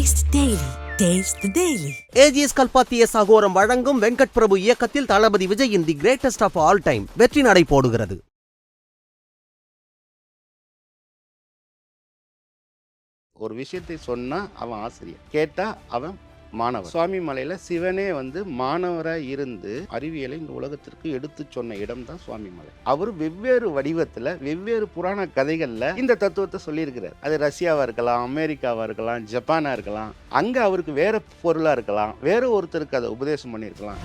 Daily. Taste the Daily. AGS கல்பாத்திய சகோரம் வழங்கும் வெங்கட் பிரபு இயக்கத்தில் தளபதி விஜயின் the greatest of all time வெற்றி நடை போடுகிறது ஒரு விஷயத்தை சொன்னா அவன் ஆசிரியர் கேட்டா அவன் மாணவர். சுவாமி மலையில் சிவனே வந்து மாணவராக இருந்து அறிவியலை இந்த உலகத்திற்கு எடுத்து சொன்ன இடம் தான் சுவாமி மலை. அவர் வெவ்வேறு வடிவத்தில் வெவ்வேறு புராண கதைகளில் இந்த தத்துவத்தை சொல்லியிருக்கிறார். அது ரஷ்யாவாக இருக்கலாம் அமெரிக்காவாக இருக்கலாம் ஜப்பானாக இருக்கலாம். அங்கே அவருக்கு வேற பொருளாக இருக்கலாம் வேற ஒருத்தருக்கு அதை உபதேசம் பண்ணியிருக்கலாம்.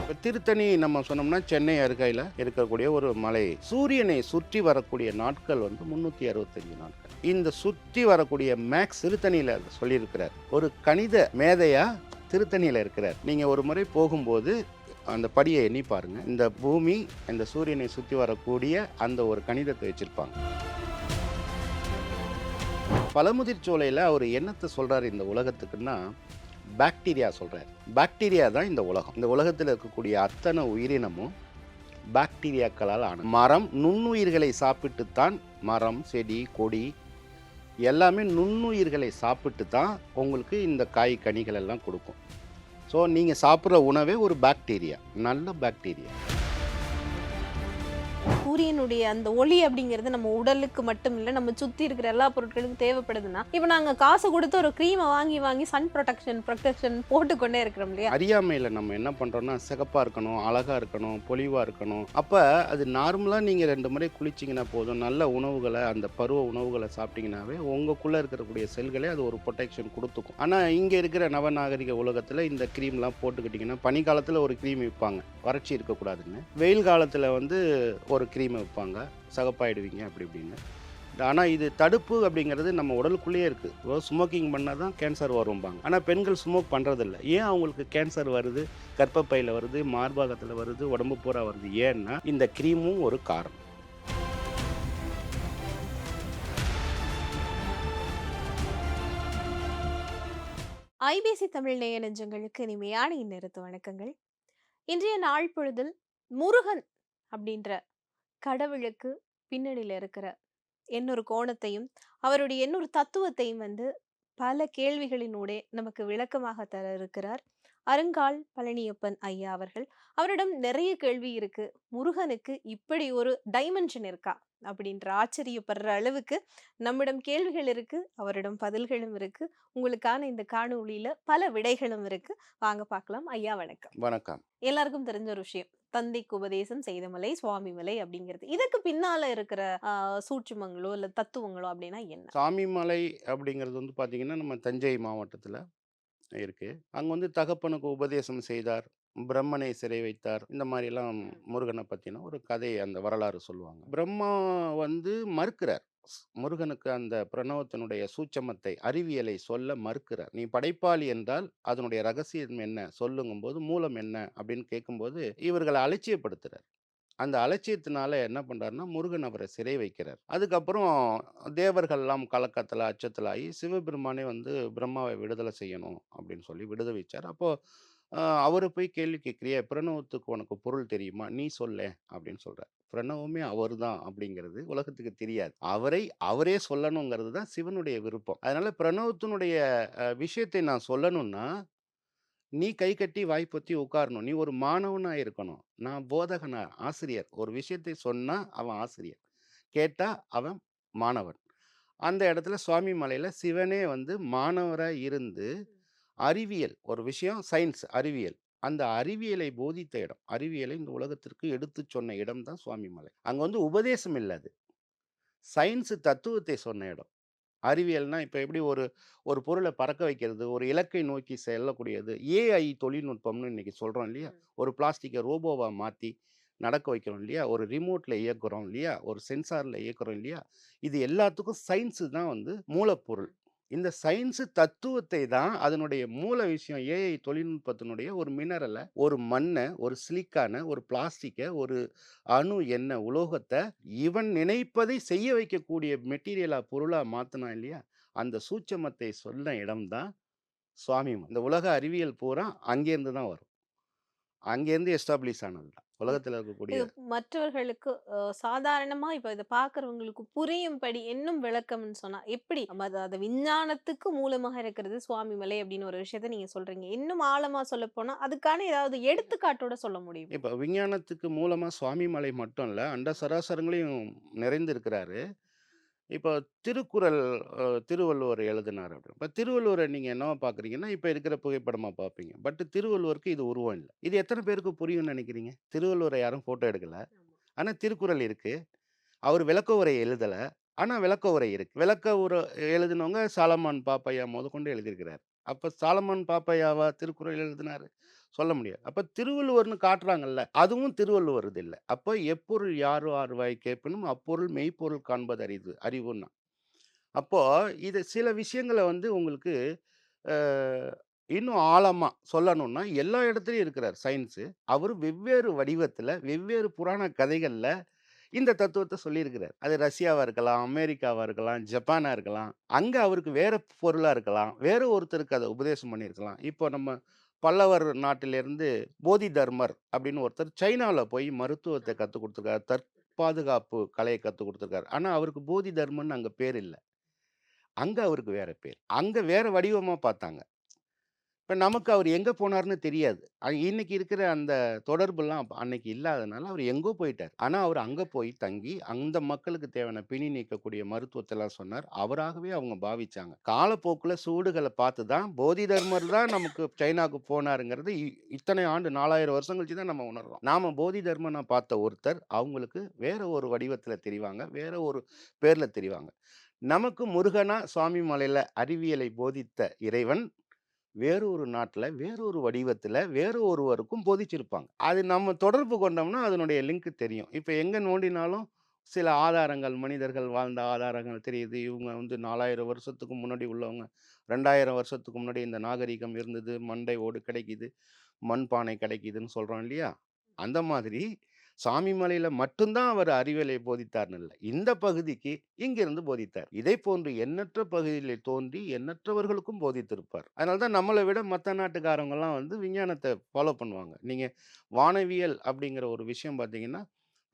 இப்போ திருத்தணி நம்ம சொன்னோம்னா சென்னை அருகையில் இருக்கக்கூடிய ஒரு மலை. சூரியனை சுற்றி வரக்கூடிய நாட்கள் வந்து முந்நூற்றி அறுபத்தஞ்சு நாட்கள். இந்த சுற்றி வரக்கூடிய மேக்ஸ் திருத்தணியில் சொல்லியிருக்கிறார். ஒரு கணித மேதையாக திருத்தணியில் இருக்கிறார். நீங்கள் ஒரு முறை போகும்போது அந்த படியை எண்ணி பாருங்க. இந்த பூமி இந்த சூரியனை சுற்றி வரக்கூடிய அந்த ஒரு கணிதத்தை வச்சிருப்பாங்க. பழமுதிர் சோலையில் அவர் என்னத்தை சொல்கிறார் இந்த உலகத்துக்குன்னா பாக்டீரியா சொல்கிறார் பாக்டீரியா தான் இந்த உலகம். இந்த உலகத்தில் இருக்கக்கூடிய அத்தனை உயிரினமும் பாக்டீரியாக்களால் ஆன மரம் நுண்ணுயிர்களை சாப்பிட்டுத்தான் மரம் செடி கொடி எல்லாமே நுண்ணுயிர்களை சாப்பிட்டு தான் உங்களுக்கு இந்த காய் கனிகள் எல்லாம் கொடுக்கும். ஸோ நீங்கள் சாப்பிட்ற உணவே ஒரு பாக்டீரியா நல்ல பாக்டீரியா சூரியனுடைய அந்த ஒளி அப்படிங்கிறது நம்ம உடலுக்கு மட்டும் இல்லை நம்ம சுத்தி இருக்கிற எல்லா பொருட்களுக்கும் தேவைப்படுதுன்னா இப்போ நாங்கள் காசு கொடுத்து ஒரு க்ரீமை வாங்கி வாங்கி சன் ப்ரொடெக்ஷன் ப்ரொடெக்ஷன் போட்டுக்கொண்டே இருக்கிறோம் இல்லையா? அறியாமையில் நம்ம என்ன பண்ணுறோம்னா சிகப்பாக இருக்கணும் அழகாக இருக்கணும் பொலிவாக இருக்கணும். அப்போ அது நார்மலாக நீங்கள் ரெண்டு முறை குளிச்சிங்கன்னா போதும். நல்ல உணவுகளை அந்த பருவ உணவுகளை சாப்பிட்டீங்கன்னாவே உங்களுக்குள்ளே இருக்கக்கூடிய செல்களே அது ஒரு ப்ரொடெக்ஷன் கொடுத்துக்கும். ஆனால் இங்கே இருக்கிற நவநாகரிக உலகத்தில் இந்த க்ரீம்லாம் போட்டுக்கிட்டிங்கன்னா பனிக்காலத்தில் ஒரு க்ரீம் விற்பாங்க வறட்சி இருக்கக்கூடாதுன்னு. வெயில் காலத்தில் வந்து ஒரு க்ரீமை வைப்பாங்க. சகப்பாயிடுவீங்க அப்படி இப்படின்னு. ஆனால் இது தடுப்பு அப்படிங்கிறது நம்ம உடலுக்குள்ளேயே இருக்குது ஸ்மோக்கிங் பண்ணால் தான் கேன்சர் வரும்பாங்க. ஆனால் பெண்கள் ஸ்மோக் பண்ணுறதில்ல ஏன் அவங்களுக்கு கேன்சர் வருது? கர்ப்பப்பையில் வருது மார்பாகத்தில் வருது உடம்பு பூரா வருது. ஏன்னா இந்த க்ரீமும் ஒரு காரணம். ஐபிசி தமிழ் நேய நெஞ்சங்களுக்கு இனிமையான இந்நேரத்து வணக்கங்கள். இன்றைய நாள் பொழுதில் முருகன் அப்படின்ற கடவுளுக்கு பின்னணியில் இருக்கிற இன்னொரு கோணத்தையும் அவருடைய இன்னொரு தத்துவத்தையும் வந்து பல கேள்விகளினூடே நமக்கு விளக்கமாக தர இருக்கிறார். அருங்கால் பழனியப்பன் ஐயா அவர்கள். அவரிடம் நிறைய கேள்வி இருக்கு. முருகனுக்கு இப்படி ஒரு டைமென்ஷன் இருக்கா? அப்படின்ற ஆச்சரியப்படுற அளவுக்கு நம்மிடம் கேள்விகள் இருக்கு. அவரிடம் பதில்களும் இருக்கு. உங்களுக்கான இந்த காணொளியில பல விடைகளும் இருக்கு. வாங்க பார்க்கலாம். ஐயா வணக்கம். வணக்கம். எல்லாருக்கும் தெரிஞ்ச ஒரு விஷயம். தந்தைக்கு உபதேசம் செய்த மலை சுவாமி மலை அப்படிங்கிறது. இதுக்கு பின்னால இருக்கிற சூட்சுமங்களோ இல்ல தத்துவங்களோ அப்படின்னா என்ன? சாமிமலை அப்படிங்கிறது வந்து பார்த்திங்கன்னா நம்ம தஞ்சை மாவட்டத்தில் இருக்குது அங்கே வந்து தகப்பனுக்கு உபதேசம் செய்தார். பிரம்மனை சிறை வைத்தார். இந்த மாதிரிலாம் முருகனை பற்றின ஒரு கதை அந்த வரலாறு சொல்லுவாங்க. பிரம்மா வந்து மறுக்கிறார். முருகனுக்கு அந்த பிரணவத்தினுடைய சூட்சமத்தை அறிவியலை சொல்ல மறுக்கிறார். நீ படைப்பாளி என்றால் அதனுடைய ரகசியம் என்ன? சொல்லுங்கும்போது மூலம் என்ன? அப்படின்னு கேட்கும்போது இவர்களை அலட்சியப்படுத்துறார். அந்த அலட்சியத்தினால என்ன பண்றாருன்னா முருகன் அவரை சிறை வைக்கிறார். அதுக்கப்புறம் தேவர்கள்லாம் கலக்கத்தில் அச்சத்தில் ஆகி சிவபெருமானே வந்து பிரம்மாவை விடுதலை செய்யணும் அப்படின்னு சொல்லி விடுதலை வைச்சார். அப்போது அவரை போய் கேள்வி கேட்குறிய? பிரணவத்துக்கு உனக்கு பொருள் தெரியுமா? நீ சொல்ல அப்படின்னு சொல்கிறார் பிரணவமே அவர் தான் அப்படிங்கிறது உலகத்துக்கு தெரியாது. அவரை அவரே சொல்லணுங்கிறது தான் சிவனுடைய விருப்பம். அதனால் பிரணவத்தினுடைய விஷயத்தை நான் சொல்லணும்னா நீ கை கட்டி வாய் பொத்தி உட்காரணும். நீ ஒரு மாணவனாக இருக்கணும். நான் போதகனா ஆசிரியர். ஒரு விஷயத்தை சொன்னால் அவன் ஆசிரியர். கேட்டால் அவன் மாணவன். அந்த இடத்துல சுவாமி மலையில் சிவனே வந்து மாணவராக இருந்து அறிவியல் ஒரு விஷயம் சயின்ஸ் அறிவியல். அந்த அறிவியலை போதித்த இடம் அறிவியலை இந்த உலகத்திற்கு எடுத்து சொன்ன இடம் தான் சுவாமி மலை அங்க வந்து உபதேசம் இல்லை அது. சயின்ஸ் தத்துவத்தை சொன்ன இடம். அறிவியல்னா இப்போ எப்படி ஒரு ஒரு பொருளை பறக்க வைக்கிறது ஒரு இலக்கை நோக்கி செல்லக்கூடியது ஏஐ தொழில்நுட்பம்னு இன்னைக்கு சொல்கிறோம் இல்லையா? ஒரு பிளாஸ்டிக்கை ரோபோவா மாற்றி நடக்க வைக்கிறோம் இல்லையா? ஒரு ரிமோட்டில் இயக்குறோம் இல்லையா? ஒரு சென்சாரில் இயக்குறோம் இல்லையா? இது எல்லாத்துக்கும் சயின்ஸு தான் வந்து மூலப்பொருள். இந்த சயின்ஸு தத்துவத்தை தான் அதனுடைய மூல விஷயம் ஏஐ தொழில்நுட்பத்தினுடைய ஒரு மினரலை ஒரு மண்ணை ஒரு சிலிக்கானை ஒரு பிளாஸ்டிக்கை ஒரு அணு என்ன உலோகத்தை இவன் நினைப்பதை செய்ய வைக்கக்கூடிய மெட்டீரியலாக பொருளாக மாற்றினான் இல்லையா? அந்த சூட்சமத்தை சொன்ன இடம்தான் சுவாமி இந்த உலக அறிவியல் பூரா அங்கேருந்து தான் வரும். அங்கேருந்து எஸ்டாப்ளிஷ் ஆனது தான். உலகத்துல இருக்கக்கூடிய மற்றவர்களுக்கு அ சாதாரணமா இப்ப இத பார்க்கிறவங்களுக்கு புரியும்படி இன்னும் விளக்கம்ன்னு சொன்னா எப்படி? நம்ம அத விஞ்ஞானத்துக்கு மூலமாக இருக்கிறது சுவாமிமலை அப்படின்னு ஒரு விஷயத்த நீங்க சொல்றீங்க. இன்னும் ஆழமா சொல்லப்போனா, அதுக்கான ஏதாவது எடுத்துக்காட்டோட சொல்ல முடியுமா? இப்ப விஞ்ஞானத்துக்கு மூலமா சுவாமிமலை மட்டும் இல்ல, அண்ட சராசரங்களையும் நிறைந்திருக்கிறாரு. இப்போ திருக்குறள் அ திருவள்ளுவர் எழுதினார் அப்படி. இப்ப திருவள்ளுவர நீங்க என்னவா பார்க்குறீங்கன்னா, இப்ப இருக்கிற புகைப்படமா பார்ப்பீங்க. பட் திருவள்ளுவருக்கு இது உருவம் இல்ல. இது எத்தன பேருக்கு புரியும்னு நெனைக்கிறீங்க? திருவள்ளுவர யாரும் ஃபோட்டோ எடுக்கல. ஆனா திருக்குறள் இருக்கு. அவர் விளக்க உரை எழுதல. ஆனா விளக்க உரை இருக்கு. விளக்க உரை எழுதினவங்க சாலமன் பாப்பையா மொதற்கொண்டு எழுதியிருக்கிறார். அப்ப சாலமன் பாப்பையாவா திருக்குறள் எழுதினாரு? சொல்ல முடியாது. அப்போ திருவள்ளுவர்னு காட்டுறாங்கல்ல, அதுவும் திருவள்ளுவர் இது இல்லை அப்போ எப்பொருள் யார் ஆர்வாய் கேட்பினும் அப்பொருள் மெய்ப்பொருள் காண்பது அறிவு அறிவுன்னா. அப்போது இது சில விஷயங்களை வந்து உங்களுக்கு இன்னும் ஆழமாக சொல்லணும்னா, எல்லா இடத்துலையும் இருக்கிறார் சயின்ஸு. அவர் வெவ்வேறு வடிவத்தில் வெவ்வேறு புராண கதைகளில் இந்த தத்துவத்தை சொல்லியிருக்கிறார். அது ரஷ்யாவாக இருக்கலாம், அமெரிக்காவாக இருக்கலாம், ஜப்பானாக இருக்கலாம். அங்கே அவருக்கு வேறு பொருளாக இருக்கலாம். வேறு ஒருத்தருக்கு அதை உபதேசம் பண்ணியிருக்கலாம். இப்போ நம்ம பல்லவர் நாட்டிலிருந்து போதி தர்மர் அப்படின்னு ஒருத்தர் சைனாவில் போய் மருத்துவத்தை கற்றுக் கொடுத்துருக்காரு தற்பாதுகாப்பு கலையை கற்றுக் கொடுத்துருக்காரு ஆனால் அவருக்கு போதி தர்மன்னு அங்கே பேர் இல்லை அங்கே அவருக்கு வேறு பேர். அங்கே வேறு வடிவமாக பார்த்தாங்க. இப்போ நமக்கு அவர் எங்கே போனாருன்னு தெரியாது. அ இன்னைக்கு இருக்கிற அந்த தொடர்புலாம் அப்ப அன்னைக்கு இல்லாதனால அவர் எங்கோ போயிட்டார் ஆனால் அவர் அங்கே போய் தங்கி, அந்த மக்களுக்கு தேவையான பிணி நீக்கக்கூடிய மருத்துவத்தெல்லாம் சொன்னார். அவராகவே அவங்க பாவிச்சாங்க. காலப்போக்கில் சூடுகளை பார்த்து தான் போதி தர்மர் தான் நமக்கு சைனாவுக்கு போனாருங்கிறது இ இத்தனை ஆண்டு 4000 வருஷம் கழிச்சு தான் நம்ம உணர்றோம். நாம போதி தர்மனை பார்த்த ஒருத்தர், அவங்களுக்கு வேற ஒரு வடிவத்தில் தெரிவாங்க. வேற ஒரு பேரில் தெரிவாங்க. நமக்கு முருகனா சுவாமிமலையில அறிவியலை போதித்த இறைவன், வேறொரு நாட்டில் வேறொரு வடிவத்தில் வேறு ஒருவருக்கும் போதிச்சிருப்பாங்க. அது நம்ம தொடர்பு கொண்டோம்னா, அதனுடைய லிங்க் தெரியும். இப்போ எங்கே நோண்டினாலும் சில ஆதாரங்கள், மனிதர்கள் வாழ்ந்த ஆதாரங்கள் தெரியுது. இவங்க வந்து 4000 வருஷத்துக்கு முன்னாடி உள்ளவங்க, 2000 வருஷத்துக்கு முன்னாடி இந்த நாகரிகம் இருந்தது. மண்டை ஓடு கிடைக்குது. மண்பானை கிடைக்குதுன்னு சொல்கிறோம் இல்லையா? அந்த மாதிரி சாமிமலையில் மட்டும்தான் அவர் அறிவியலை போதித்தார்னு இல்லை இந்த பகுதிக்கு இங்கிருந்து போதித்தார். இதே போன்று எண்ணற்ற பகுதியில் தோன்றி எண்ணற்றவர்களுக்கும் போதித்திருப்பார். அதனால தான் நம்மளை விட மற்ற நாட்டுக்காரங்கெல்லாம் வந்து விஞ்ஞானத்தை ஃபாலோ பண்ணுவாங்க. நீங்கள் வானவியல் அப்படிங்கிற ஒரு விஷயம் பார்த்தீங்கன்னா,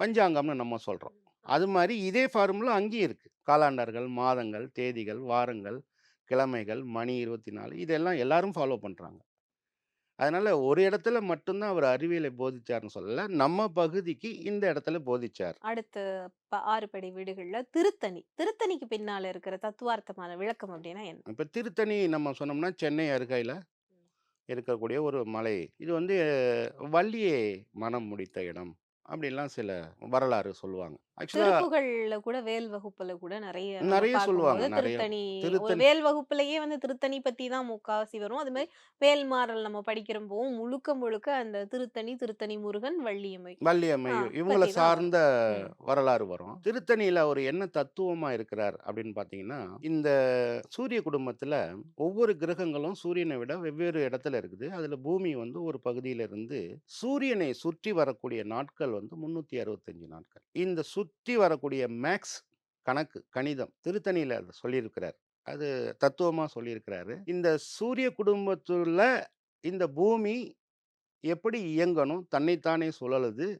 பஞ்சாங்கம்னு நம்ம சொல்கிறோம் அது மாதிரி இதே ஃபார்முலா அங்கேயும் இருக்குது காலாண்டர்கள், மாதங்கள், தேதிகள், வாரங்கள், கிழமைகள், மணி 24 இதெல்லாம் எல்லாரும் ஃபாலோ பண்ணுறாங்க அதனால ஒரு இடத்துல மட்டும் தான் அவர் அறிவியலை போதிச்சார்ன்னு சொல்லல. நம்ம பகுதிக்கு இந்த இடத்துல போதிச்சார். அடுத்து ப 6 படை வீடுகள்ல திருத்தணி. திருத்தணிக்கு பின்னால இருக்கிற தத்துவார்த்தமான விளக்கம் அப்படின்னா என்ன? இப்ப திருத்தணி நம்ம சொன்னோம்னா, சென்னை அருகாயில இருக்கக்கூடிய ஒரு மலை. இது வந்து வள்ளியை மணம் முடித்த இடம். அப்படின்லாம் சில வரலாறு சொல்லுவாங்க. ஆக்சுவலா திருப்புகழ்ல கூட வேல் வகுப்புல கூட நெறைய நெறைய சொல்லுவாங்க. திருத்தணி ஒரு வேல் வகுப்புலயே வந்து திருத்தணி பத்தி தான் முக்காவாசி வரும். அது மாரி வேல்மாறல் நம்ம படிக்கிறப்பவும் முழுக்க முழுக்க அந்த திருத்தணி, திருத்தணி முருகன், வள்ளியம்மை. வள்ளியம்மை இவங்கள. சார்ந்த. வரலாறு வரும். திருத்தணியில அவர் என்ன தத்துவமா இருக்கிறார் அப்படின்னு பார்த்தீங்கன்னா, இந்த சூரிய குடும்பத்துல ஒவ்வொரு கிரகங்களும் சூரியனை விட வெவ்வேறு இடத்துல இருக்குது. அதுல பூமி வந்து ஒரு பகுதியில இருந்து சூரியனை சுற்றி வரக்கூடிய நாட்கள் வந்து 365 நாட்கள். இந்த சுற்றி வரக்கூடிய மேக்ஸ் கணக்கு, கணிதம் திருத்தணியில அத சொல்லியிருக்கிறார். அது தத்துவமா சொல்லியிருக்கிறாரு. இந்த சூரிய குடும்பத்துள்ள இந்த பூமி எப்படி இயங்கணும்? தன்னைத்தானே சுழலுது.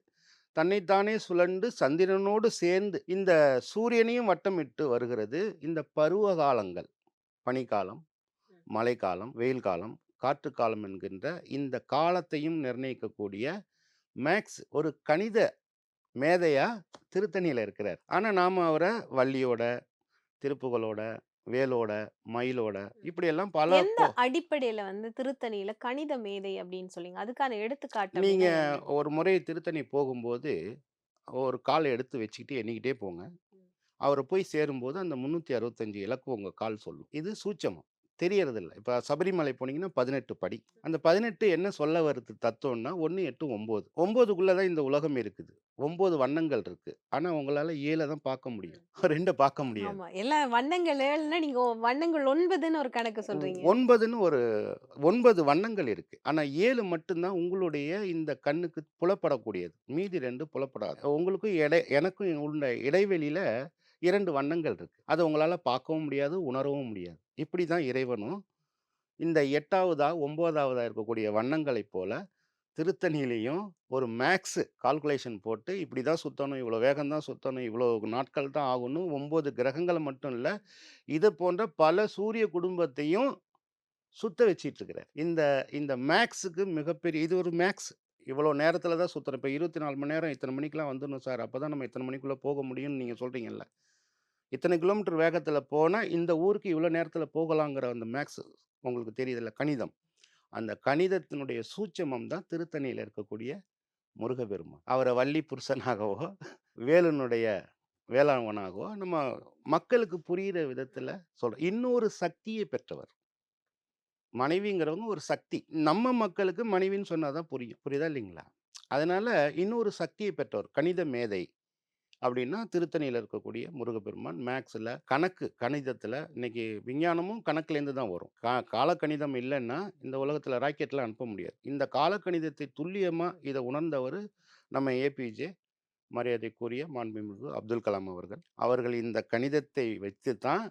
தன்னைத்தானே சுழன்று சந்திரனோடு சேர்ந்து இந்த சூரியனையும் வட்டமிட்டு வருகிறது. இந்த பருவ காலங்கள், பனிக்காலம், மழைக்காலம், வெயில் காலம், காற்று காலம் என்கின்ற இந்த காலத்தையும் நிர்ணயிக்கக்கூடிய மேக்ஸ் ஒரு கணித மேதையா திருத்தணியில இருக்கிறார். ஆனா நாம அவர வள்ளியோட, திருப்புகழோட, வேலோட, மயிலோட இப்படியெல்லாம் பல எந்த அடிப்படையில வந்து திருத்தணியில கணித மேதை அப்படின்னு சொல்றீங்க? அதுக்கான எடுத்துக்காட்டு நீங்க அப்படின்னா என்ன? ஒரு முறை திருத்தணி போகும்போது, ஒரு கால் எடுத்து வச்சுக்கிட்டு எண்ணிக்கிட்டே போங்க. அவர போய் சேரும்போது அந்த 365 இலக்கு உங்க கால் சொல்லும். இது சூட்சமம். தெரியறதில்ல. இப்ப சபரிமலை போனீங்கன்னா 18 படி. அந்த 18 என்ன சொல்ல வருது தத்துவம்னா 1, 8, 9. 9க்குள்ள தான் இந்த உலகம் இருக்குது. 9 வண்ணங்கள் இருக்கு. ஆனா உங்களால 7 தான் பார்க்க முடியும். 2 பார்க்க முடியாது. ஆமா. எல்லாம் வண்ணங்கள் 7ன்னா நீங்க வண்ணங்கள் 9ன்னு ஒரு கணக்கு சொல்றீங்க. 9ன்னு ஒரு 9 வண்ணங்கள் இருக்கு. ஆனா 7 மட்டும் தான் உங்களுடைய இந்த கண்ணுக்கு புலப்படக்கூடியது. மீதி 2 புலப்படாது. உங்களுக்கும் எடை எனக்கும் உள்ள இடைவெளியில 2 வண்ணங்கள் இருக்கு. அத உங்களால பார்க்கவும் முடியாது, உணரவும் முடியாது. இப்படி தான் இறைவனும் இந்த 8வதா, 9வதா இருக்கக்கூடிய வண்ணங்களைப் போல திருத்தணியிலையும் ஒரு மேக்ஸு கால்குலேஷன் போட்டு இப்படி தான் சுத்தணும், இவ்வளோ வேகம் தான் சுத்தணும், இவ்வளோ நாட்கள் தான் ஆகணும் ஒம்பது கிரகங்களை மட்டும் இல்லை இது போன்ற பல சூரிய குடும்பத்தையும் சுத்த வச்சிட்ருக்கிறார் இந்த இந்த மேக்ஸுக்கு மிகப்பெரிய இது ஒரு மேக்ஸ். இவ்வளோ நேரத்தில் தான் சுத்தணும். இப்ப 24 மணி நேரம் இத்தனை மணிக்கெலாம் வந்துடணும் சார். அப்போ தான் நம்ம இத்தனை மணிக்குள்ளே போக முடியும்னு நீங்கள் சொல்கிறீங்கல்ல இத்தனை கிலோமீட்டர் வேகத்தில் போனால் இந்த ஊருக்கு இவ்வளோ நேரத்தில் போகலாங்கிற அந்த மேக்ஸ் உங்களுக்கு தெரியுதுல்ல, கணிதம். அந்த கணிதத்தினுடைய சூட்சமம் தான் திருத்தணியில் இருக்கக்கூடிய முருகபெருமான் அவரை வள்ளி புருஷனாகவோ, வேலனுடைய வேளாண்மனாகவோ நம்ம மக்களுக்கு புரியிற விதத்தில் சொல்கிறோம் இன்னொரு சக்தியை பெற்றவர். மனைவிங்கிறவங்க ஒரு சக்தி. நம்ம மக்களுக்கு மனைவின்னு சொன்னால் தான் புரியும். புரியுதா இல்லைங்களா? அதனால் இன்னொரு சக்தியை பெற்றவர். கணித மேதை. அப்படின்னா திருத்தணியில இருக்கக்கூடிய முருகப்பெருமான் மேக்ஸ்ல, கணக்கு கணிதத்தில இன்னைக்கு விஞ்ஞானமும் கணக்குலேருந்து தான் வரும். கா காலக்கணிதம் இல்லன்னா, இந்த உலகத்தில ராக்கெட்லாம் அனுப்ப முடியாது. இந்த காலக்கணிதத்தை துல்லியமா இத உணர்ந்தவரு நம்ம ஏபிஜே மரியாதைக்குரிய மாண்புமிகு அப்துல் கலாம் அவர்கள். அவர்கள் இந்த கணிதத்தை வைத்து தான்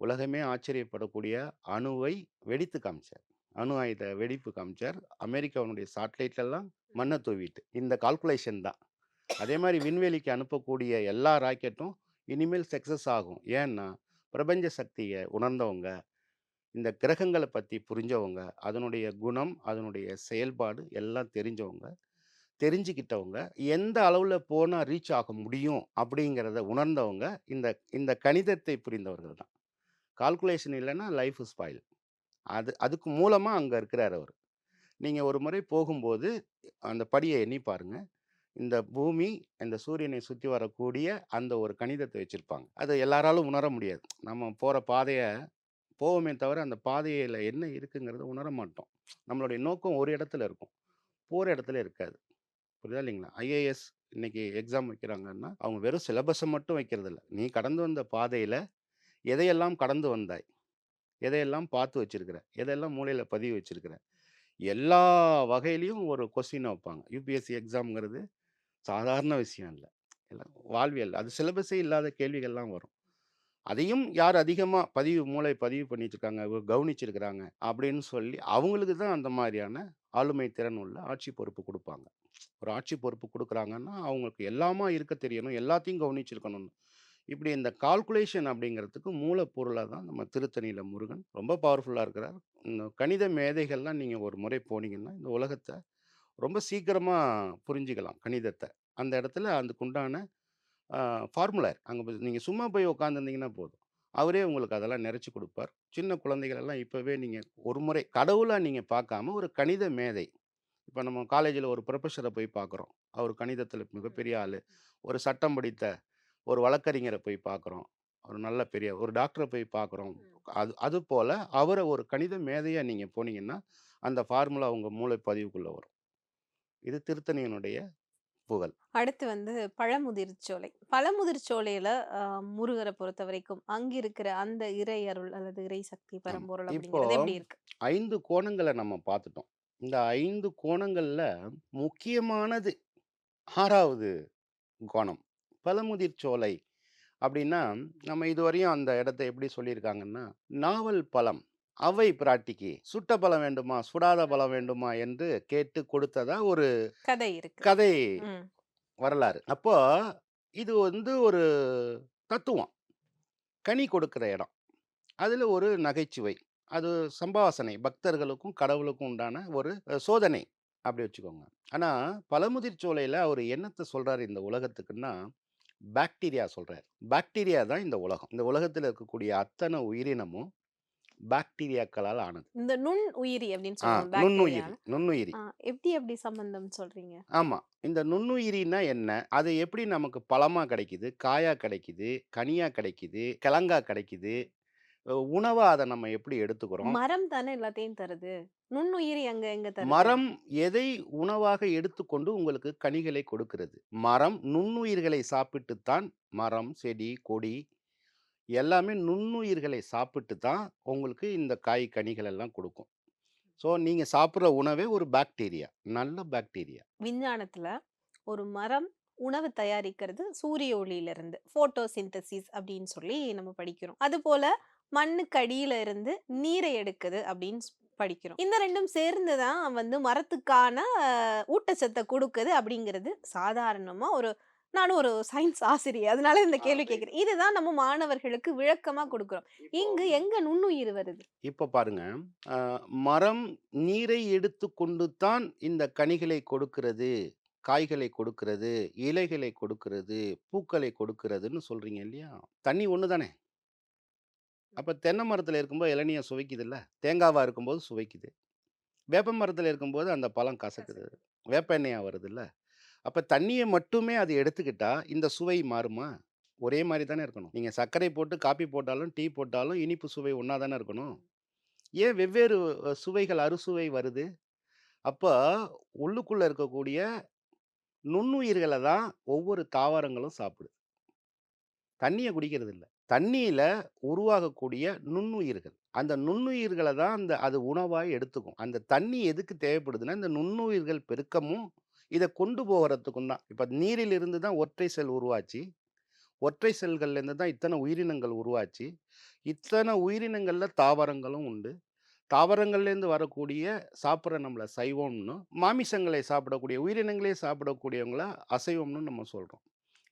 உலகமே ஆச்சரியப்படக்கூடிய அணுவை வெடித்து காமிச்சார். அணு ஆயுத வெடிப்பு காமிச்சார். அமெரிக்காவினுடைய சாட்டிலைட்லலாம் மண்ண தூவிட்டு. இந்த கால்குலேஷன் தான். அதே மாதிரி விண்வெளிக்கு அனுப்பக்கூடிய எல்லா ராக்கெட்டும் இனிமேல் சக்ஸஸ் ஆகும். ஏன்னா, பிரபஞ்ச சக்தியை உணர்ந்தவங்க, இந்த கிரகங்களை பற்றி புரிஞ்சவங்க, அதனுடைய குணம், அதனுடைய செயல்பாடு எல்லாம் தெரிஞ்சவங்க, தெரிஞ்சுக்கிட்டவங்க, எந்த அளவில் போனால் ரீச் ஆக முடியும் அப்படிங்கிறத உணர்ந்தவங்க, இந்த இந்த கணிதத்தை புரிந்தவர்கள் தான். கால்குலேஷன் இல்லைன்னா லைஃப் ஸ்பாயில். அது அதுக்கு மூலமாக அங்கே இருக்கிறார் அவர் நீங்கள் ஒரு முறை போகும்போது, அந்த படியை எண்ணி பாருங்கள் இந்த பூமி, இந்த சூரியனை சுற்றி வரக்கூடிய அந்த ஒரு கணிதத்தை வச்சுருப்பாங்க அதை எல்லாராலும் உணர முடியாது. நம்ம போகிற பாதையை போவோமே தவிர, அந்த பாதையில் என்ன இருக்குங்கிறத உணர மாட்டோம். நம்மளுடைய நோக்கம் ஒரு இடத்துல இருக்கும். போகிற இடத்துல இருக்காது. புரியுதா இல்லைங்களா? ஐஏஎஸ் இன்னைக்கு எக்ஸாம் வைக்கிறாங்கன்னா, அவங்க வெறும் சிலபஸை மட்டும் வைக்கிறதில்ல. நீ கடந்து வந்த பாதையில் எதையெல்லாம் கடந்து வந்தாய்? எதையெல்லாம் பார்த்து வச்சுருக்கிற எதையெல்லாம் மூலையில் பதிவு வச்சுருக்கிற எல்லா வகையிலையும் ஒரு கொஸ்டினை வைப்பாங்க. யூபிஎஸ்சி எக்ஸாம்ங்கிறது சாதாரண விஷயம் இல்லை எல்லாம் வாழ்வியல். அது சிலபஸே இல்லாத கேள்விகள்லாம் வரும். அதையும் யார் அதிகமாக பதிவு மூளை பதிவு பண்ணி இருக்காங்க கவனிச்சிருக்கிறாங்க அப்படின்னு சொல்லி, அவங்களுக்கு தான் அந்த மாதிரியான ஆளுமை திறன் உள்ள ஆட்சி பொறுப்பு கொடுப்பாங்க ஒரு ஆட்சி பொறுப்பு கொடுக்குறாங்கன்னா அவங்களுக்கு எல்லாமா இருக்க தெரியணும். எல்லாத்தையும் கவனிச்சிருக்கணும்னு. இப்படி இந்த கால்குலேஷன் அப்படிங்கிறதுக்கு மூலப்பொருளாக தான் நம்ம திருத்தணியில் முருகன் ரொம்ப பவர்ஃபுல்லாக இருக்கிறார். இந்த கணித மேதைகள்லாம் நீங்கள் ஒரு முறை போனீங்கன்னா, இந்த உலகத்தை ரொம்ப சீக்கிரமா புரிஞ்சுக்கலாம் கணிதத்த. அந்த இடத்துல அதுக்குண்டான ஃபார்முலா அங்க போய் நீங்க சும்மா போய் உட்காந்துருந்தீங்கன்னா போதும். அவரே உங்களுக்கு அதெல்லாம் நெறச்சு குடுப்பார். சின்ன குழந்தைகள் எல்லாம் இப்பவே நீங்க ஒரு முறை கடவுளா நீங்க பார்க்காம ஒரு கணித மேதை. இப்ப நம்ம காலேஜ்ல ஒரு புரொஃபசர போய் பார்க்குறோம். அவர் கணிதத்தில மிகப்பெரிய ஆளு. ஒரு சட்டம் படித்த ஒரு வழக்கறிஞர போய் பார்க்குறோம். ஒரு நல்ல பெரிய ஒரு டாக்டர போய் பார்க்குறோம். அது அதுபோல அவர ஒரு கணித மேதையா நீங்க போனீங்கன்னா, அந்த ஃபார்முலா உங்க மூளை பதிவுக்குள்ள வரும். இது திருத்தணியினுடைய புகழ். அடுத்து வந்து பழமுதிர்ச்சோலை. பழமுதிர்ச்சோலையில அ முருகர பொறுத்தவரைக்கும், அங்க இருக்கிற அந்த இறை அருள் அல்லது இறை சக்தி. பரம்பொருள் அப்படிங்கிறது எப்படி இருக்கு? 5 கோணங்கள நம்ம பார்த்துட்டோம். இந்த 5 கோணங்கள்ல முக்கியமானது 6வது கோணம். பழமுதிர்ச்சோலை அப்படின்னா, நம்ம இதுவரையும் அந்த இடத்த எப்படி சொல்லியிருக்காங்கன்னா, நாவல் பழம் அவ்வை பிராட்டிக்கு சுட்ட பழம் வேண்டுமா? சுடாத பழம் வேண்டுமா? என்று கேட்டு கொடுத்ததா ஒரு கதை இருக்கு. கதை. வரலாறு. அப்போ இது வந்து ஒரு தத்துவம். கனி கொடுக்கிற இடம். அதுல ஒரு நகைச்சுவை. அது சம்பாஷணை. பக்தர்களுக்கும், கடவுளுக்கும் உண்டான ஒரு சோதனை. அப்படி வச்சுக்கோங்க. ஆனா, பழமுதிர்ச்சோலையில அவரு என்னத்த சொல்றாரு இந்த உலகத்துக்குன்னா, பாக்டீரியா சொல்றாரு. பாக்டீரியா தான் இந்த உலகம். இந்த உலகத்தில இருக்கக்கூடிய அத்தன உயிரினமும் பாக்டீரியாக்களால் ஆனது. இந்த நுண் உயிரி அப்படின்னு ஆ சொல்லுவோம். நுண்ணுயிரி. நுண்ணுயிரி. எப்படி அப்படி சம்பந்தம் சொல்றீங்க? ஆமா. இந்த நுண்ணுயிரின்னா என்ன? அது எப்படி நமக்கு பழமா கிடைக்குது? காயா கிடைக்குது? கனியா கிடைக்குது? கிழங்கா கிடைக்குது? உணவா அத நம்ம எப்படி எடுத்துக்கிறோம்? மரம் தானே எல்லாத்தையும் தருது. நுண்ணுயிரி அங்க எங்க? மரம் எதை உணவாக எடுத்துக்கொண்டு உங்களுக்கு கனிகளை கொடுக்கிறது? மரம் நுண்ணுயிர்களை சாப்பிட்டு தான் மரம், செடி, கொடி எல்லாமே நுண்ணுயிர்களை சாப்பிட்டு தான் உங்களுக்கு இந்த காய், கனிகள் எல்லாம் கொடுக்கும் ஸோ, நீங்கள் சாப்பிட்ற உணவே ஒரு பாக்டீரியா. நல்ல பாக்டீரியா. விஞ்ஞானத்தில் ஒரு மரம் உணவு தயாரிக்கிறது சூரிய ஒளியிலிருந்து. ஃபோட்டோசிந்தசிஸ் அப்படின்னு சொல்லி நம்ம படிக்கிறோம். அதுபோல் மண்ணுக்கு அடியில இருந்து நீரை எடுக்குது அப்படின்னு படிக்கிறோம் இந்த ரெண்டும் சேர்ந்து தான் வந்து மரத்துக்கான ஊட்டச்சத்தை கொடுக்குது அப்படிங்கிறது சாதாரணமாக ஒரு நானும் ஒரு சயின்ஸ் ஆசிரியர் அதனால இந்த கேள்வி கேட்கிறேன். இதுதான் நம்ம மாணவர்களுக்கு விளக்கமா கொடுக்குறோம். இங்கு எங்க நுண்ணுயிர் வருது? இப்போ பாருங்க. மரம் நீரை எடுத்து கொண்டு தான் இந்த கனிகளை கொடுக்கிறது காய்களை கொடுக்கிறது இலைகளை கொடுக்கிறது பூக்களை கொடுக்கிறதுன்னு சொல்றீங்க இல்லையா? தண்ணி ஒன்று தானே? அப்போ தென்னை மரத்தில் இருக்கும்போது இளநியை சுவைக்குது இல்லை தேங்காவாக இருக்கும்போது சுவைக்குது. வேப்ப மரத்தில் இருக்கும்போது அந்த பழம் கசக்குது. வேப்ப எண்ணெயாக வருது இல்லை அப்போ தண்ணியை மட்டுமே அது எடுத்துக்கிட்டா இந்த சுவை மாறுமா? ஒரே மாதிரி தானே இருக்கணும். நீங்கள் சர்க்கரை போட்டு காப்பி போட்டாலும் டீ போட்டாலும் இனிப்பு சுவை ஒன்றா தானே இருக்கணும். ஏன் வெவ்வேறு சுவைகள் அறுசுவை வருது? அப்போ உள்ளுக்குள்ளே இருக்கக்கூடிய நுண்ணுயிர்களை தான் ஒவ்வொரு தாவரங்களும் சாப்பிடுது. தண்ணியை குடிக்கிறது இல்லை தண்ணியில் உருவாகக்கூடிய நுண்ணுயிர்கள். அந்த நுண்ணுயிர்களை தான் அந்த அது உணவாக எடுத்துக்கும். அந்த தண்ணி எதுக்கு தேவைப்படுதுன்னா இந்த நுண்ணுயிர்கள் பெருக்கமும் இதை கொண்டு போகிறதுக்கும் தான். இப்போ நீரிலிருந்து தான் ஒற்றை செல் உருவாச்சு. ஒற்றை செல்கள்லேருந்து தான் இத்தனை உயிரினங்கள் உருவாச்சு. இத்தனை உயிரினங்களில் தாவரங்களும் உண்டு. தாவரங்கள்லேருந்து வரக்கூடிய சாப்பிட்ற நம்மளை சைவம்னு மாமிசங்களை சாப்பிடக்கூடிய உயிரினங்களே சாப்பிடக்கூடியவங்கள அசைவம்னு நம்ம சொல்கிறோம்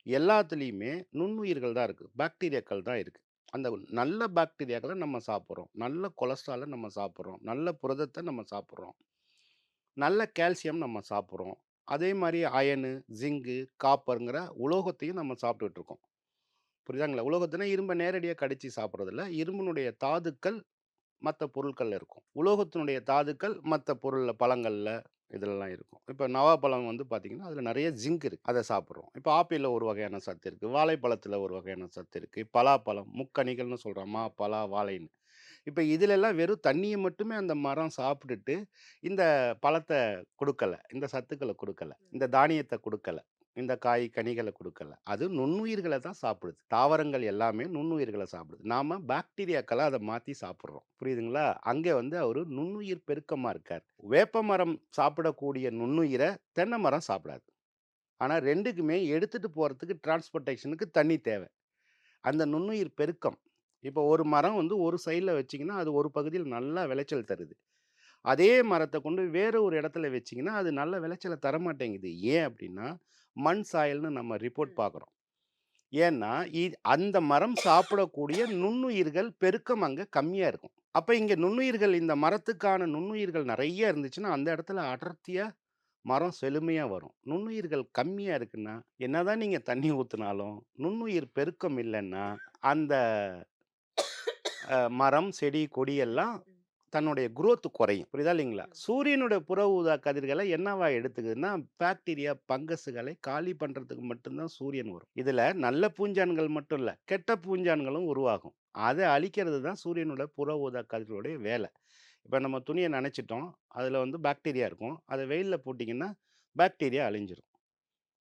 எல்லாத்துலேயுமே நுண்ணுயிர்கள் தான் இருக்குது பாக்டீரியாக்கள் தான் இருக்குது அந்த நல்ல பாக்டீரியாக்களை நம்ம சாப்பிட்றோம். நல்ல கொலஸ்ட்ராலை நம்ம சாப்பிட்றோம். நல்ல புரதத்தை நம்ம சாப்பிட்றோம். நல்ல கால்சியம் நம்ம சாப்பிட்றோம். அதே மாதிரி அயனு ஜிங்கு காப்பருங்கிற உலோகத்தையும் நம்ம சாப்பிட்டுட்டு இருக்கோம் புரியுதாங்களா? உலோகத்தினா இரும்பை நேரடியாக கடிச்சு சாப்பிட்றதில்ல. இரும்பினுடைய தாதுக்கள் மற்ற பொருட்களில் இருக்கும். உலோகத்தினுடைய தாதுக்கள் மற்ற பொருளில் பழங்களில் இதெல்லாம் இருக்கும். இப்போ நவாப்பழம் வந்து பார்த்திங்கன்னா அதில் நிறைய ஜிங்க் இருக்குது அதை சாப்பிட்றோம். இப்போ ஆப்பிளில் ஒரு வகையான சத்து இருக்குது வாழைப்பழத்தில் ஒரு வகையான சத்து இருக்குது பலாப்பழம் முக்கணிகள்னு சொல்கிறோம் மா பலா வாழைன்னு. இப்போ இதிலெல்லாம் வெறும் தண்ணியை மட்டுமே அந்த மரம் சாப்பிட்டுட்டு இந்த பழத்தை கொடுக்கல இந்த சத்துக்களை கொடுக்கல இந்த தானியத்தை கொடுக்கல இந்த காய் கனிகளை கொடுக்கல. அது நுண்ணுயிர்களை தான் சாப்பிடுது. தாவரங்கள் எல்லாமே நுண்ணுயிர்களை சாப்பிடுது. நாம பாக்டீரியாக்களை அதை மாற்றி சாப்பிட்றோம். புரியுதுங்களா? அங்கே வந்து அவர் நுண்ணுயிர் பெருக்கமாக இருக்கார். வேப்ப மரம் சாப்பிடக்கூடிய நுண்ணுயிரை தென்னை மரம் சாப்பிடாது. ஆனால் ரெண்டுக்குமே எடுத்துட்டு போகிறதுக்கு டிரான்ஸ்போர்ட்டேஷனுக்கு தண்ணி தேவை. அந்த நுண்ணுயிர் பெருக்கம் இப்போ ஒரு மரம் வந்து ஒரு சைடில் வச்சிங்கன்னா அது ஒரு பகுதியில் நல்லா விளைச்சல் தருது. அதே மரத்தை கொண்டு வேற ஒரு இடத்துல வச்சிங்கன்னா அது நல்ல விளைச்சலை தரமாட்டேங்குது. ஏன் அப்படின்னா மண் சாயல்னு நம்ம ரிப்போர்ட் பார்க்குறோம். ஏன்னா இ- அந்த மரம் சாப்பிடக்கூடிய நுண்ணுயிர்கள் பெருக்கம் அங்கே கம்மியாக இருக்கும். அப்போ இங்கே நுண்ணுயிர்கள் இந்த மரத்துக்கான நுண்ணுயிர்கள் நிறைய இருந்துச்சுன்னா அந்த இடத்துல அடர்த்தியாக மரம் செழுமையாக வரும். நுண்ணுயிர்கள் கம்மியாக இருக்குன்னா என்னதான் நீங்கள் தண்ணி ஊற்றினாலும் நுண்ணுயிர் பெருக்கம் இல்லைன்னா அந்த மரம் செடி கொடியெல்லாம் தன்னுடைய growth குறையும். புரியுதா இல்லைங்களா? சூரியனுடைய புற ஊதா கதிர்களை என்னவா எடுத்துக்குதுன்னா பாக்டீரியா பங்கஸுகளை காலி பண்ணுறதுக்கு மட்டும்தான் சூரியன் வரும். இதில் நல்ல பூஞ்சான்கள் மட்டும் இல்லை கெட்ட பூஞ்சான்களும் உருவாகும். அதை அழிக்கிறது தான் சூரியனோட புற ஊதா கதிர்களுடைய வேலை. இப்போ நம்ம துணியை நனைச்சிட்டோம் அதில் வந்து பாக்டீரியா இருக்கும். அதை வெயிலில் போட்டிங்கன்னா பாக்டீரியா அழிஞ்சிரும்.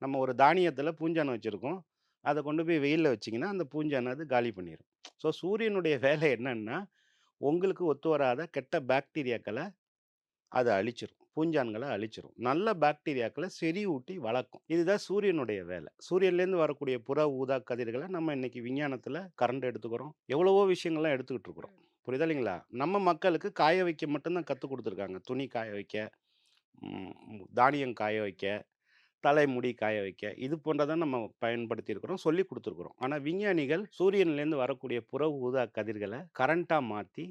நம்ம ஒரு தானியத்தில் பூஞ்சான் வச்சுருக்கோம். அதை கொண்டு போய் வெயிலில் வச்சிங்கன்னா அந்த பூஞ்சான் அது காலி பண்ணிடும் ஸோ சூரியனுடைய வேலை என்னன்னா உங்களுக்கு ஒத்து வராத கெட்ட பாக்டீரியாக்களை அதை அழிச்சிரும். பூஞ்சான்களை அழிச்சிரும். நல்ல பாக்டீரியாக்களை செறிவூட்டி வளர்க்கும். இதுதான் சூரியனுடைய வேலை. சூரியன்லேருந்து வரக்கூடிய புற ஊதா கதிர்களை நம்ம இன்னைக்கு விஞ்ஞானத்தில் கரண்ட் எடுத்துக்கிறோம். எவ்வளவோ விஷயங்கள்லாம் எடுத்துக்கிட்டு இருக்கிறோம். புரியுதா இல்லைங்களா நம்ம மக்களுக்கு காய வைக்க மட்டும்தான் கற்றுக் கொடுத்துருக்காங்க. துணி காய வைக்க தானியம் காய வைக்க தலைமுடி காய வைக்க. இது போன்றதை நம்ம பயன்படுத்தி இருக்கிறோம் சொல்லி கொடுத்துருக்குறோம். ஆனால் விஞ்ஞானிகள் சூரியன்லேருந்து வரக்கூடிய புற ஊதா கதிர்களை கரண்ட்டாக மாற்றி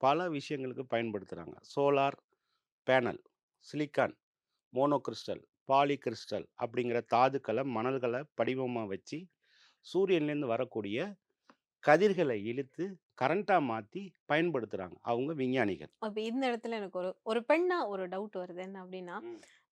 பல விஷயங்களுக்கு பயன்படுத்துகிறாங்க solar panel silicon monocrystal polycrystal அப்படிங்கிற தாதுக்களை மணல்களை படிவமாக வச்சு சூரியன்லேருந்து வரக்கூடிய கதிர்களை இழுத்து கரண்ட்டாக மாற்றி பயன்படுத்துகிறாங்க அவங்க விஞ்ஞானிகள். அப்ப இந்த இடத்துல எனக்கு ஒரு ஒரு பெண்ணா ஒரு டவுட் வருது. என்ன அப்படின்னா.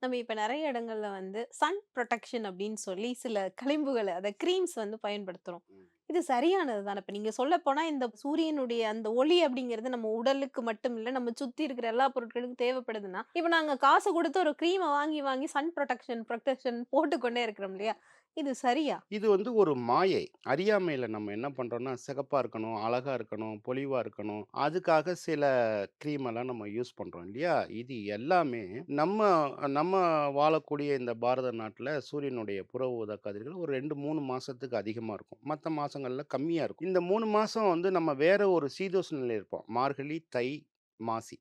நம்ம இப்ப நிறைய இடங்கள்ல வந்து சன் ப்ரொடெக்ஷன் அப்படின்னு சொல்லி சில களிம்புகளை அத க்ரீம்ஸ் வந்து பயன்படுத்துறோம். ம். இது சரியானது தானே? இப்ப நீங்க சொல்ல போனா இந்த சூரியனுடைய அந்த ஒளி அப்படிங்கிறது நம்ம உடலுக்கு மட்டும் இல்ல நம்ம சுத்தி இருக்கிற எல்லா பொருட்களுக்கும் தேவைப்படுதுன்னா இப்ப நாங்க காசு கொடுத்து ஒரு க்ரீமை வாங்கி வாங்கி சன் ப்ரொடெக்ஷன் ப்ரொடெக்ஷன் போட்டுக்கொண்டே இருக்கிறோம் இல்லையா? இது சரியா? இது வந்து ஒரு மாயை. அறியாமையில் நம்ம என்ன பண்றோம்னா சிகப்பாக இருக்கணும் அழகாக இருக்கணும் பொலிவாக இருக்கணும். அதுக்காக சில க்ரீம் எல்லாம் நம்ம யூஸ் பண்ணுறோம் இல்லையா? இது எல்லாமே நம்ம நம்ம வாழக்கூடிய இந்த பாரத நாட்டில் சூரியனுடைய புற ஊதா கதிர்கள் ஒரு ரெண்டு மூணு மாதத்துக்கு அதிகமாக இருக்கும். மற்ற மாதங்களில் கம்மியாக இருக்கும். இந்த மூணு மாதம் வந்து நம்ம வேற ஒரு சீதோஷ நிலை இருப்போம். மார்கழி தை மாசி.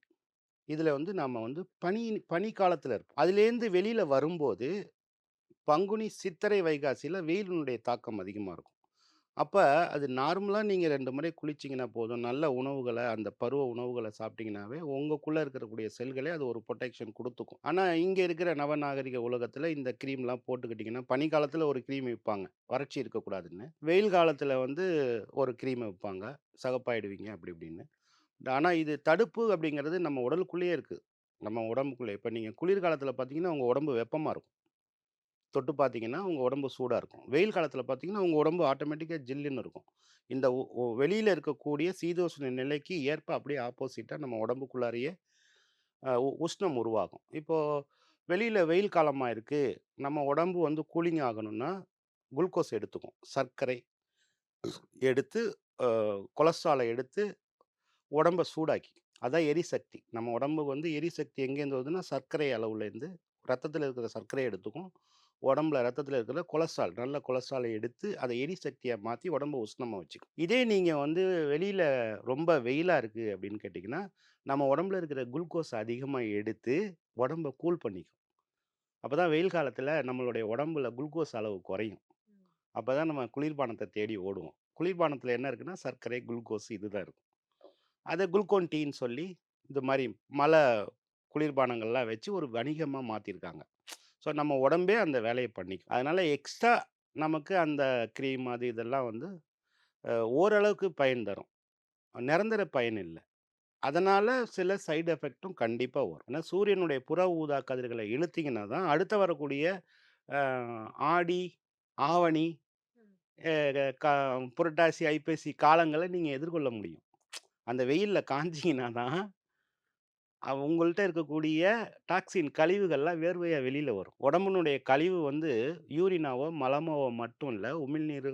இதில் வந்து நாம் வந்து பனி பனி காலத்தில் இருப்போம். அதுலேருந்து வெளியில் வரும்போது, பங்குனி, சித்திரை, வைகாசியில் வெயிலினுடைய தாக்கம் அதிகமாக இருக்கும். அப்போ அது நார்மலாக நீங்கள் ரெண்டு முறை குளிச்சிங்கன்னா போதும். நல்ல உணவுகளை அந்த பருவ உணவுகளை சாப்பிட்டீங்கன்னாவே, உங்களுக்குள்ளே இருக்கக்கூடிய செல்களே அது ஒரு ப்ரொடெக்ஷன் கொடுத்துக்கும் ஆனால் இங்கே இருக்கிற நவநாகரிக உலகத்தில் இந்த க்ரீம்லாம் போட்டுக்கிட்டிங்கன்னா பனி ஒரு க்ரீம் விற்பாங்க வறட்சி இருக்கக்கூடாதுன்னு. வெயில் காலத்தில் வந்து ஒரு க்ரீம் விற்பாங்க சகப்பாயிடுவீங்க அப்படி இப்படின்னு. ஆனால் இது தடுப்பு அப்படிங்கிறது நம்ம உடலுக்குள்ளேயே இருக்குது நம்ம உடம்புக்குள்ளே. இப்போ நீங்கள் குளிர்காலத்தில் பார்த்தீங்கன்னா, உங்கள் உடம்பு வெப்பமாக இருக்கும். தொட்டு பார்த்தீங்கன்னா, உங்கள் உடம்பு சூடாக இருக்கும். வெயில் காலத்தில் பார்த்தீங்கன்னா, உங்கள் உடம்பு ஆட்டோமேட்டிக்காக ஜில்லுன்னு இருக்கும். இந்த வெளியில் இருக்கக்கூடிய சீதோஷ்ண நிலைக்கு ஏற்ப அப்படியே ஆப்போசிட்டாக நம்ம உடம்புக்குள்ளாரையே உ உஷ்ணம் உருவாகும். இப்போது வெளியில் வெயில் காலமாக இருக்குது நம்ம உடம்பு வந்து கூலிங் ஆகணும்னா, குளுக்கோஸ் எடுத்துக்கும். சர்க்கரை எடுத்து கொலஸ்ட்ராலை எடுத்து உடம்ப சூடாக்கி அதான் எரிசக்தி. நம்ம உடம்புக்கு வந்து எரிசக்தி எங்கேருந்து வருதுன்னா, சர்க்கரை அளவுலேருந்து ரத்தத்தில் இருக்கிற சர்க்கரையை எடுத்துக்கும். உடம்புல ரத்தத்தில இருக்கிற கொலஸ்ட்ரால் நல்ல கொலஸ்ட்ரால எடுத்து அத எரிசக்தியா மாத்தி உடம்ப உஷ்ணமா வச்சுக்கும். இதே நீங்க வந்து வெளியில ரொம்ப வெயிலா இருக்கு அப்படின்னு கேட்டீங்கன்னா, நம்ம உடம்புல இருக்கிற குளுக்கோஸ் அதிகமா எடுத்து உடம்ப கூல் பண்ணிக்கும். அப்பதான் வெயில் காலத்தில நம்மளுடைய உடம்புல குளுக்கோஸ் அளவு குறையும். அப்பதான் நம்ம குளிர்பானத்த தேடி ஓடுவோம். குளிர்பானத்தில என்ன இருக்குன்னா, சர்க்கரை, குளுக்கோஸ் இதுதான் இருக்கும். அத குளுக்கோன் டீன்னு சொல்லி, இந்த மாரி மழ குளிர்பானங்கள்லாம் வச்சு ஒரு வணிகமா மாத்தியிருக்காங்க. ஸோ நம்ம உடம்பே அந்த வேலைய பண்ணிக்கும். அதனால எக்ஸ்ட்ரா நமக்கு அந்த கிரீம் அது இதெல்லாம் வந்து ஓரளவுக்கு பயன் தரும். நிரந்தர பயன் இல்ல. அதனால சில சைட் எஃபெக்ட்டும் கண்டிப்பா வரும். ஏன்னா சூரியனுடைய புற ஊதா கதிர்கள இழுத்தீங்கன்னா தான், அடுத்து வரக்கூடிய ஆடி, ஆவணி, க புரட்டாசி, ஐப்பசி காலங்கள நீங்க எதிர்கொள்ள முடியும். அந்த வெயில்ல காய்ஞ்சீங்கன்னா தான், உங்கள்கிட்ட இருக்கக்கூடிய டாக்ஸின் கழிவுகள்லாம் வேர்வையாக வெளியில் வரும். உடம்புனுடைய கழிவு வந்து யூரினாவோ, மலமாவோ மட்டும் இல்லை உமிழ்நீர்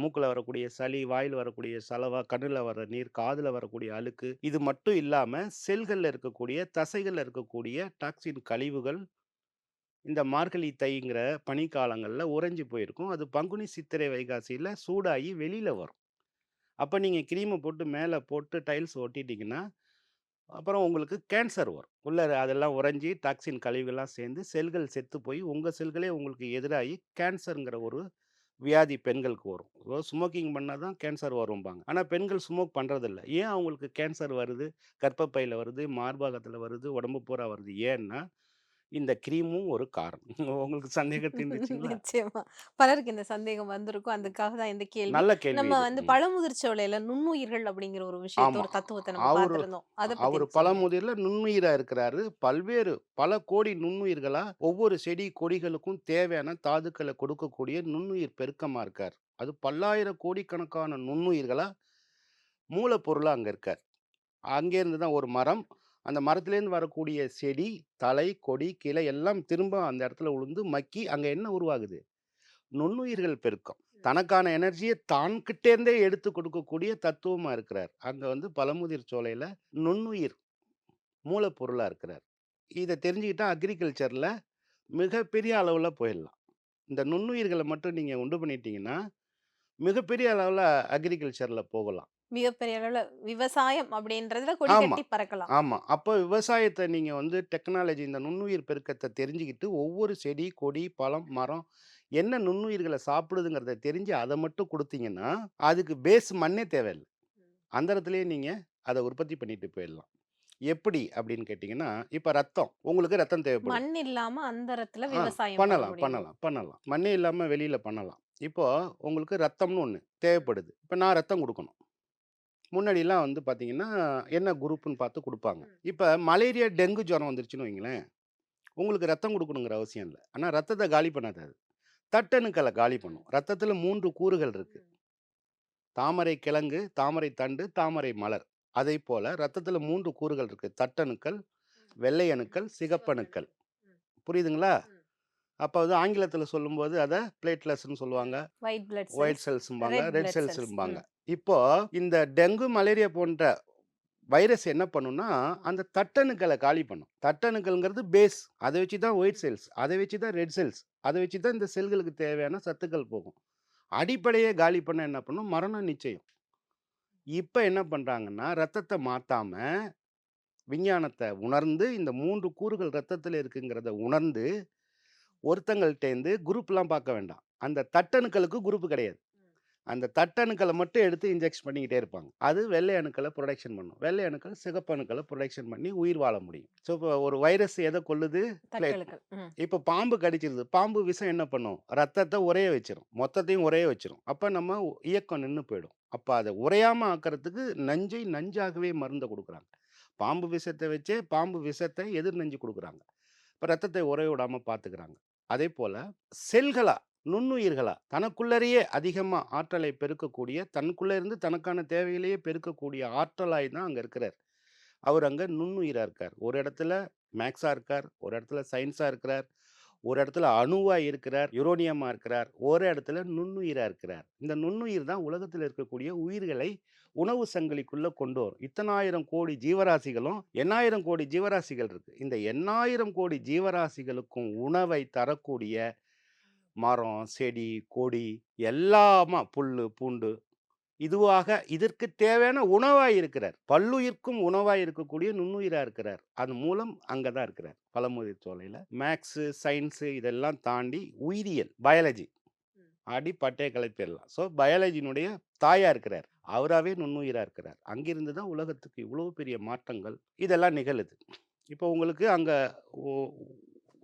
மூக்கில் வரக்கூடிய சளி, வாயில் வரக்கூடிய சலவா, கண்ணில் வர நீர், காதில் வரக்கூடிய அழுக்கு, இது மட்டும் இல்லாமல் செல்களில் இருக்கக்கூடிய, தசைகளில் இருக்கக்கூடிய டாக்ஸின் கழிவுகள் இந்த மார்கழி, தைங்கிற பனிக்காலங்களில் உறைஞ்சி போயிருக்கும். அது பங்குனி, சித்திரை, வைகாசியில் சூடாகி வெளியில் வரும். அப்போ நீங்கள் க்ரீமை போட்டு மேலே போட்டு டைல்ஸ் ஒட்டிட்டீங்கன்னா, அப்புறம் உங்களுக்கு கேன்சர் வரும். உள்ளே அதெல்லாம் உறைஞ்சி டாக்ஸின் கழிவுகள்லாம் சேர்ந்து செல்கள் செத்து போய், உங்கள் செல்களே உங்களுக்கு எதிராகி கேன்சருங்கிற ஒரு வியாதி பெண்களுக்கு வரும். ஸ்மோக்கிங் பண்ணால் தான் கேன்சர் வரும்பாங்க. ஆனால் பெண்கள் ஸ்மோக் பண்ணுறதில்ல ஏன் அவங்களுக்கு கேன்சர் வருது? கர்ப்பப்பையில் வருது, மார்பாகத்தில் வருது, உடம்பு பூரா வருது. ஏன்னா, இந்த கிரீமும் ஒரு காரணம். உங்களுக்கு தீர்ந்துச்சுங்களா? நிச்சயமா. பலருக்கு இந்த சந்தேகம் வந்திருக்கும். அதுக்காக தான் இந்த கேள்வி. நல்ல கேள்வி நம்ம. வந்து ம். பழமுதிர்ச்சோலையில நுண்ணுயிர்கள் அப்படிங்கிற ஒரு விஷயத்த. ஒரு தத்துவத்த நம்ம பார்த்திருந்தோம். அத அவரு. பழமுதிர்ல நுண்ணுயிரா இருக்கிறாரு. பல்வேறு பல கோடி நுண்ணுயிர்களா ஒவ்வொரு செடி, கொடிகளுக்கும் தேவையான தாதுக்கள கொடுக்கக்கூடிய நுண்ணுயிர் பெருக்கமா இருக்கார். அது பல்லாயிரம் கோடிக்கணக்கான நுண்ணுயிர்களா மூலப்பொருளா அங்க இருக்கார். அங்கேருந்து தான் ஒரு மரம், அந்த மரத்திலேருந்து வரக்கூடிய செடி, தலை, கொடி, கிளை எல்லாம் திரும்ப அந்த இடத்துல உழுந்து மக்கி அங்க என்ன உருவாகுது? நுண்ணுயிர்கள் பெருக்கம். தனக்கான எனர்ஜிய தான்கிட்ட இருந்தே எடுத்து கொடுக்கக்கூடிய தத்துவமா இருக்கிறார். அங்க வந்து பழமுதிர் சோலையில நுண்ணுயிர் மூலப்பொருளா இருக்கிறார். இத தெரிஞ்சுக்கிட்டா அக்ரிகல்ச்சர்ல மிகப்பெரிய அளவுல போயிடலாம். இந்த நுண்ணுயிர்கள மட்டும் நீங்க உண்டு பண்ணிட்டீங்கன்னா, மிகப்பெரிய அளவுல அக்ரிகல்ச்சர்ல போகலாம். மிகப்பெரிய அளவுல விவசாயம் அப்படின்றதுல கொடி கட்டி பறக்கலாம். ஆமா. அப்ப விவசாயத்த நீங்க வந்து டெக்னாலஜி இந்த நுண்ணுயிர் பெருக்கத்த தெரிஞ்சுக்கிட்டு, ஒவ்வொரு செடி, கொடி, பழம், மரம் என்ன நுண்ணுயிர்கள சாப்பிடுதுங்கிறத தெரிஞ்சு அத மட்டும் குடுத்தீங்கன்னா, அதுக்கு பேஸ் மண்ணே தேவையில்ல. அந்த இடத்திலேயே நீங்க அத உற்பத்தி பண்ணிட்டு போயிடலாம். எப்படி அப்படின்னு கேட்டீங்கன்னா, இப்ப ரத்தம். உங்களுக்கு ரத்தம் தேவைப்படும். மண் இல்லாம அந்தரத்துல ஆ விவசாயம் பண்ண பண்ணலாம், முடியுமா? பண்ணலாம், பண்ணலாம். மண்ணே இல்லாம வெளியில பண்ணலாம். இப்போ உங்களுக்கு ரத்தம்னு ஒண்ணு தேவைப்படுது. இப்ப நான் ரத்தம் குடுக்கணும். முன்னாடிலாம் வந்து பார்த்தீங்கன்னா, என்ன குரூப்ன்னு பார்த்து குடுப்பாங்க. இப்ப மலேரியா, டெங்கு ஜுரம் வந்துருச்சுன்னு வைங்களேன், உங்களுக்கு ரத்தம் குடுக்கணுங்கிற அவசியம் இல்ல. ஆனா ரத்தத்த காலி பண்ணாது அது. தட்டணுக்கள காலி பண்ணும். ரத்தத்தில 3 கூறுகள் இருக்கு. தாமரை கிழங்கு, தாமரை தண்டு, தாமரை மலர். அதைப்போல ரத்தத்தில 3 கூறுகள் இருக்கு. தட்டணுக்கள், வெள்ளை அணுக்கள், சிகப்பணுக்கள். புரியுதுங்களா? அப்ப அது ஆங்கிலத்தில சொல்லும்போது அத பிளேட்லெட்ஸ்ன்னு சொல்லுவாங்க. ஒயிட் செல்ஸ்ம்பாங்க, ரெட். செல்ஸ்ம்பாங்க. இப்போ இந்த டெங்கு, மலேரியா போன்ற வைரஸ் என்ன பண்ணும்னா, அந்த தட்டணுக்கள காலி பண்ணும். தட்டணுக்கள்ங்கிறது பேஸ். அத வச்சு தான் ஒயிட் செல்ஸ். அத வச்சு தான் ரெட் செல்ஸ். அத வச்சு தான் இந்த செல்களுக்கு தேவையான சத்துக்கள் போகும். அடிப்படையே காலி பண்ண என்ன பண்ணும்? மரணம் நிச்சயம். இப்ப என்ன பண்றாங்கன்னா, ரத்தத்த மாத்தாம விஞ்ஞானத்தை உணர்ந்து இந்த மூன்று கூறுகள் ரத்தத்தில் இருக்குங்கிறத உணர்ந்து ஒருத்தங்கள்ட்டேருந்து குரூப்லாம் பார்க்க வேண்டாம். அந்த தட்டணுக்களுக்கு குரூப் கிடையாது. அந்த தட்டணுக்களை மட்டும் எடுத்து இன்ஜெக்ட் பண்ணிக்கிட்டே இருப்பாங்க. அது வெள்ளை அணுக்களை ப்ரொடக்ஷன் பண்ணும். வெள்ளை அணுக்கள் சிகப்பு அணுக்களை ப்ரொடக்ஷன் பண்ணி உயிர் வாழ முடியும். ஸோ இப்போ ஒரு வைரஸ் எதை கொல்லுது? ம். இப்போ பாம்பு கடிச்சிருது. பாம்பு விஷம் என்ன பண்ணும்? ரத்தத்தை உரைய வச்சிரும். மொத்தத்தையும் உரைய வச்சிரும். அப்போ நம்ம இயக்கம் நின்று போயிடும். அப்போ அதை உரையாம ஆக்கிறதுக்கு நஞ்சை நஞ்சாகவே மருந்தை கொடுக்குறாங்க. பாம்பு விஷத்தை வச்சே பாம்பு விஷத்தை எதிர் நஞ்சு கொடுக்குறாங்க. இப்போ ரத்தத்தை உரைய விடாம பார்த்துக்கிறாங்க. அதே போல செல்களா நுண்ணுயிர்களா தனக்குள்ளரையே அதிகமாக ஆற்றலை பெருக்கக்கூடிய தனக்குள்ளே இருந்து தனக்கான தேவைகளையே பெருக்கக்கூடிய ஆற்றலாய் தான் அங்கே இருக்கிறார். அவர் அங்கே நுண்ணுயிராக இருக்கார். ஒரு இடத்துல மேக்ஸாக இருக்கார் ஒரு இடத்துல சயின்ஸாக இருக்கிறார் ஒரு இடத்துல அணுவாக இருக்கிறார் யுரோனியமாக இருக்கிறார் ஒரு இடத்துல நுண்ணுயிராக இருக்கிறார். இந்த நுண்ணுயிர் தான் உலகத்தில் இருக்கக்கூடிய உயிர்களை உணவு சங்கிலிக்குள்ள கொண்டு வரும். இத்தனாயிரம் கோடி ஜீவராசிகளும் எண்ணாயிரம் கோடி ஜீவராசிகள் இருக்கு. இந்த எண்ணாயிரம் கோடி ஜீவராசிகளுக்கும் உணவை தரக்கூடிய மரம் செடி கொடி எல்லாமா புல்லு பூண்டு இதுவாக இதற்கு தேவையான உணவாய் இருக்கிறார். பல்லுயிர்க்கும் உணவாய் இருக்கக்கூடிய நுண்ணுயிரா இருக்கிறார். அது மூலம் அங்கதான் இருக்கிறார். பழமுதிர் சோலையில. மேக்ஸு சயின்ஸு இதெல்லாம் தாண்டி உயிரியல் பயாலஜி அடி பட்டய கலைப்பிடலாம். ஸோ பயாலஜினுடைய தாயாக இருக்கிறார். அவராகவே நுண்ணுயிராக இருக்கிறார். அங்கிருந்து தான் உலகத்துக்கு இவ்வளோ பெரிய மாற்றங்கள் இதெல்லாம் நிகழுது. இப்போ உங்களுக்கு அங்கே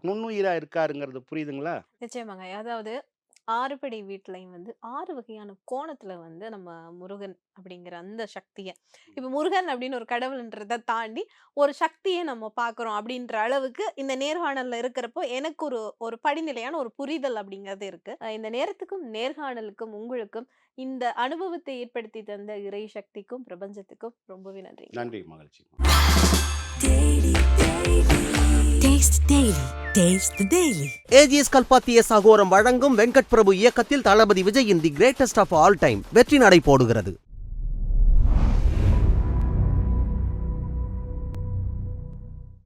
நுண்ணுயிராக இருக்காருங்கிறது புரியுதுங்களா? நிச்சயமாங்க. அதாவது ஆறுபடை வீட்லயும் வந்து ஆறு வகையான கோணத்துல வந்து நம்ம முருகன் அப்படிங்கிற அந்த சக்தியை. இப்ப முருகன் அப்படின்னு ஒரு கடவுள்ன்றதை தாண்டி ஒரு சக்தியை நம்ம பார்க்குறோம் அப்படின்ற அளவுக்கு இந்த நேர்காணல்ல இருக்கிறப்போ எனக்கு ஒரு ஒரு படிநிலையான ஒரு புரிதல் அப்படிங்கிறது இருக்கு. இந்த நேரத்துக்கும் நேர்காணலுக்கும் உங்களுக்கும் இந்த அனுபவத்தை ஏற்படுத்தி தந்த இறை சக்திக்கும் பிரபஞ்சத்துக்கும் ரொம்பவே நன்றி நன்றி மகிழ்ச்சி. Taste daily taste daily AGS கல்பாத்திய சகோரம் வழங்கும் வெங்கட் பிரபு இயக்கத்தில் தளபதி விஜயின் the greatest of all time வெற்றி நடை போடுகிறது